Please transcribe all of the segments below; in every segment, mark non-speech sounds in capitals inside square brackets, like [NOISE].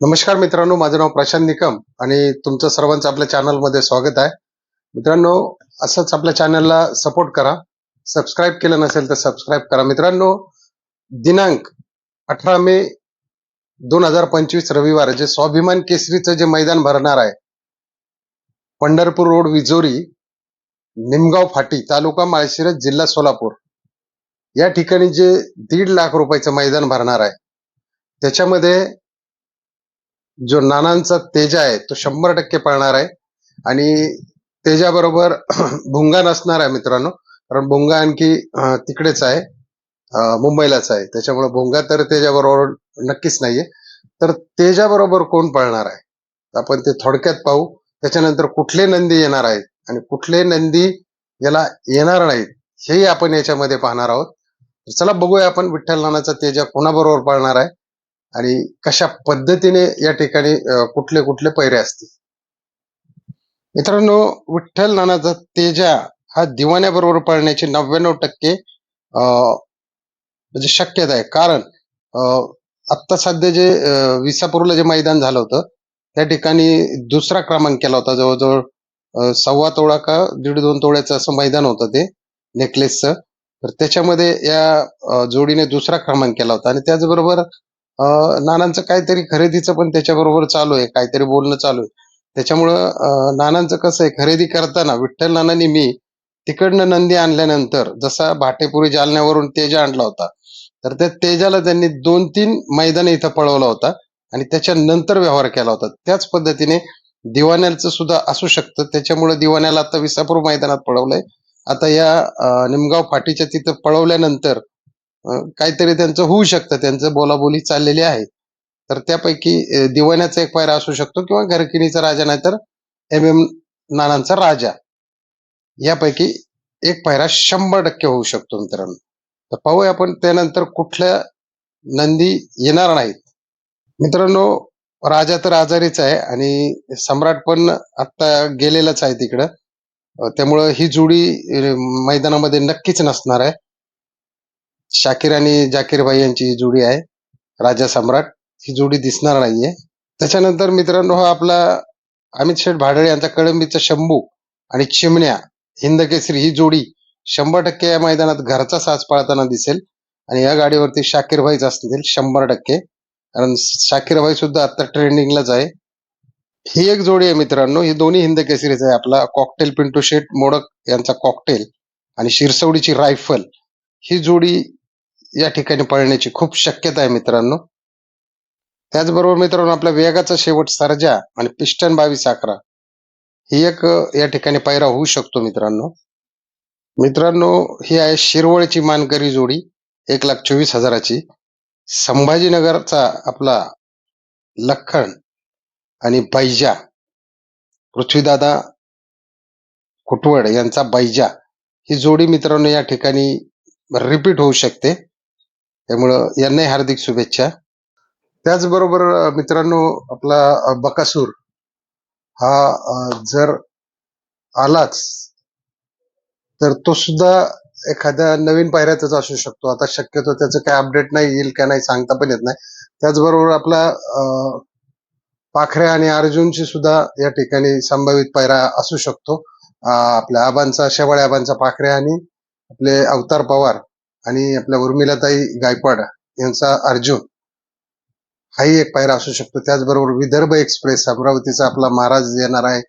नमस्कार मित्रांनो माझं नाव प्रशांत निकम आणि तुमचं सर्वांचं आपल्या चॅनलमध्ये स्वागत आहे. मित्रांनो असंच आपल्या चॅनलला सपोर्ट करा. सबस्क्राईब केलं नसेल तर सबस्क्राईब करा. मित्रांनो दिनांक अठरा मे दोन हजार पंचवीस रविवार जे स्वाभिमान केसरीचं जे मैदान भरणार आहे पंढरपूर रोड विजोरी निमगाव फाटी तालुका माळशिरस जिल्हा सोलापूर या ठिकाणी जे दीड लाख रुपयाचं मैदान भरणार आहे. त्याच्यामध्ये जो नानांचा तेजा आहे तो शंभर टक्के पळणार आहे. आणि तेजाबरोबर [CLEARS THROAT] भुंगा नसणार आहे मित्रांनो कारण भुंगा आणखी तिकडेच आहे मुंबईलाच आहे. त्याच्यामुळे भुंगा तर तेजाबरोबर नक्कीच नाहीये. तर तेजाबरोबर कोण पळणार आहे? आपण ते थोडक्यात पाहू. त्याच्यानंतर कुठले नंदी येणार आहेत आणि कुठले नंदी याला येणार नाहीत हेही आपण याच्यामध्ये पाहणार आहोत. चला बघूया आपण विठ्ठल नानाचा तेजा कोणाबरोबर पळणार आहे. आणि कशा पद्धतीने या ठिकाणी कुठले कुठले पैरे असतील. मित्रांनो विठ्ठल नानाचा तेजा हा दिवाण्याबरोबर पळण्याची नव्याण्णव टक्के म्हणजे शक्यता आहे. कारण आत्ता सध्या जे विसापूरला जे मैदान झालं होतं त्या ठिकाणी दुसरा क्रमांक केला होता. जवळजवळ सव्वा तोळा का दीड दोन तोळ्याचं असं मैदान होतं ते नेकलेसचं. तर त्याच्यामध्ये या जोडीने दुसरा क्रमांक केला होता. आणि त्याचबरोबर नानांचं काहीतरी खरेदीचं पण त्याच्याबरोबर चालू आहे काहीतरी बोलणं चालू आहे. त्याच्यामुळं नानांचं कसं आहे खरेदी करताना विठ्ठल नानांनी मी तिकडनं नंदी आणल्यानंतर जसा भाटेपुरी जालन्यावरून तेजा आणला होता तर त्या तेजाला त्यांनी दोन तीन मैदान इथं पळवला होता आणि त्याच्यानंतर व्यवहार केला होता. त्याच पद्धतीने दिवाण्याचं सुद्धा असू शकतं. त्याच्यामुळे दिवाण्याला आता विसापूर मैदानात पळवलंय. आता या निमगाव फाटीच्या तिथं पळवल्यानंतर काहीतरी त्यांचं होऊ शकतं. त्यांचं बोलाबोली चाललेली आहे. तर त्यापैकी दिवाण्याचा एक पायरा असू शकतो किंवा घरकिणीचा राजा नाही तर एम एम नानांचा राजा. यापैकी एक पायरा शंभर टक्के होऊ शकतो मित्रांनो. तर पाहूया आपण त्यानंतर कुठल्या नंदी येणार नाहीत. मित्रांनो राजा तर आजारीच आहे आणि सम्राट पण आता गेलेलाच आहे तिकडं. त्यामुळं ही जोडी मैदानामध्ये नक्कीच नसणार आहे. शाकीर आणि जाकीर भाई यांची ही जोडी आहे. राजा सम्राट. ही जोडी दिसणार नाहीये. त्याच्यानंतर मित्रांनो हा आपला अमित शेठ भाडळे यांचा कळंबीचा शंभू आणि चिमण्या हिंद केसरी ही जोडी शंभर टक्के या मैदानात घरचा साज पाळताना दिसेल आणि या गाडीवरती शाकीर भाईच असतील शंभर टक्के. कारण शाकीर भाई सुद्धा आता ट्रेंडिंगलाच आहे. ही एक जोडी आहे मित्रांनो. ही दोन्ही हिंद केसरीच आहे. आपला कॉकटेल पिंटू शेठ मोडक यांचा कॉकटेल आणि शिरसवडीची रायफल. ही जोडी या ठिकाणी पळण्याची खूप शक्यता आहे मित्रांनो. त्याचबरोबर मित्रांनो आपल्या वेगाचा शेवट सर्जा आणि पिस्टन बावीस अकरा ही एक या ठिकाणी पैरा होऊ शकतो मित्रांनो. मित्रांनो ही आहे शिरवळची मानकरी जोडी एक लाख चोवीस हजाराची. संभाजीनगरचा आपला लखन आणि बैजा पृथ्वीदादा कुटवड यांचा बैजा ही जोडी मित्रांनो या ठिकाणी रिपीट होऊ शकते. त्यामुळं यांनाही हार्दिक शुभेच्छा. त्याचबरोबर मित्रांनो आपला बकासूर हा जर आलाच तर तो सुद्धा एखाद्या नवीन पायऱ्याचाच असू शकतो. आता शक्यतो त्याचं काय अपडेट नाही येईल का नाही सांगता पण येत नाही. त्याचबरोबर आपला पाखऱ्या आणि अर्जुनची सुद्धा या ठिकाणी संभावित पायरा असू शकतो. आपल्या आबांचा शेवाळे आबांचा पाखऱ्या आणि आपले अवतार पवार आणि आपल्या उर्मिलाताई गायकवाड यांचा अर्जुन हाही एक पायरा असू शकतो. त्याचबरोबर विदर्भ एक्सप्रेस अमरावतीचा आपला महाराज येणार आहे.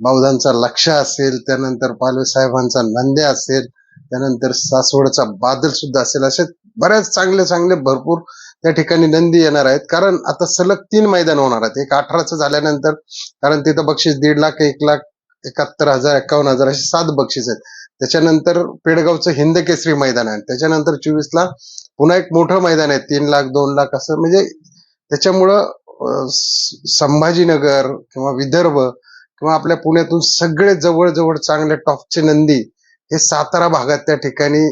बावधांचा लक्ष असेल त्यानंतर पालवे साहेबांचा नंद्या असेल त्यानंतर सासवडचा बादल सुद्धा असेल. असे बऱ्याच चांगले चांगले भरपूर त्या ठिकाणी नंदी येणार आहेत. कारण आता सलग तीन मैदान होणार आहेत. एक अठराचं झाल्यानंतर कारण तिथं बक्षीस दीड लाख एक लाख एकाहत्तर हजार एकावन्न हजार असे सात बक्षीस आहेत. त्याच्यानंतर पेडगावचं हिंद केसरी मैदान आहे. त्याच्यानंतर चोवीसला पुन्हा एक मोठं मैदान आहे. तीन लाख दोन लाख असं म्हणजे त्याच्यामुळं संभाजीनगर किंवा विदर्भ किंवा आपल्या पुण्यातून सगळे जवळजवळ चांगले टॉपचे नंदी हे सातारा भागात त्या ठिकाणी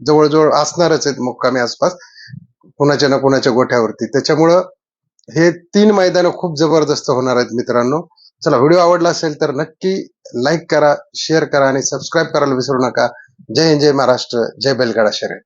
जवळजवळ असणारच आहेत मुक्कामी आसपास. कुणाच्या ना कुणाच्या गोठ्यावरती. त्याच्यामुळं हे तीन मैदानं खूप जबरदस्त होणार आहेत मित्रांनो. चला व्हिडिओ आवडला असेल तर नक्की लाईक करा शेअर करा आणि सबस्क्राईब करायला विसरू नका. जय हिंद जय महाराष्ट्र जय बैलगाडा शर्यत.